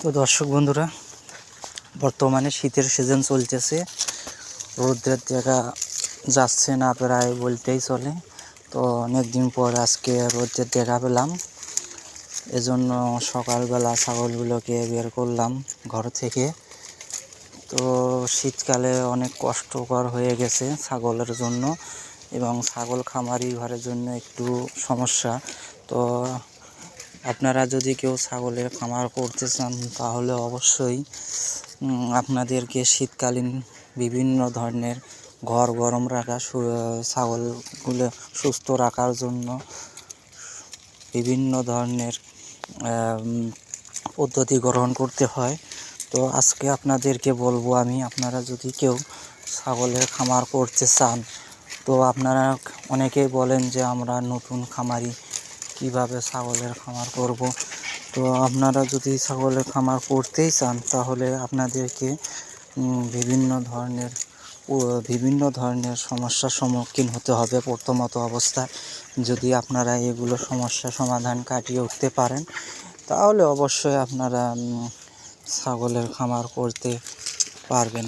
তো দর্শক বন্ধুরা, বর্তমানে শীতের সিজন চলতেছে। রৌদ্রের দেখা যাচ্ছে না প্রায় বলতেই চলে। তো অনেক দিন পর আজকে রৌদ্রের দেখা পেলাম। এজন্য সকালবেলা ছাগলগুলোকে বের করলাম ঘর থেকে। তো শীতকালে অনেক কষ্টকর হয়ে গেছে ছাগলের জন্য এবং ছাগল খামারি ঘরের জন্য একটু সমস্যা। তো আপনারা যদি কেউ ছাগলের খামার করতে চান, তাহলে অবশ্যই আপনাদেরকে শীতকালীন বিভিন্ন ধরনের ঘর গরম রাখা ছাগলগুলো সুস্থ রাখার জন্য বিভিন্ন ধরনের পদ্ধতি গ্রহণ করতে হয়। তো আজকে আপনাদেরকে বলব আমি, আপনারা যদি কেউ ছাগলের খামার করতে চান, তো আপনারা অনেকেই বলেন যে আমরা নতুন খামারি কীভাবে ছাগলের খামার করব? তো আপনারা যদি ছাগলের খামার করতেই চান, তাহলে আপনাদেরকে বিভিন্ন ধরনের বিভিন্ন ধরনের সমস্যার সম্মুখীন হতে হবে প্রথমত অবস্থায়। যদি আপনারা এগুলো সমস্যা সমাধান কাটিয়ে উঠতে পারেন, তাহলে অবশ্যই আপনারা ছাগলের খামার করতে পারবেন।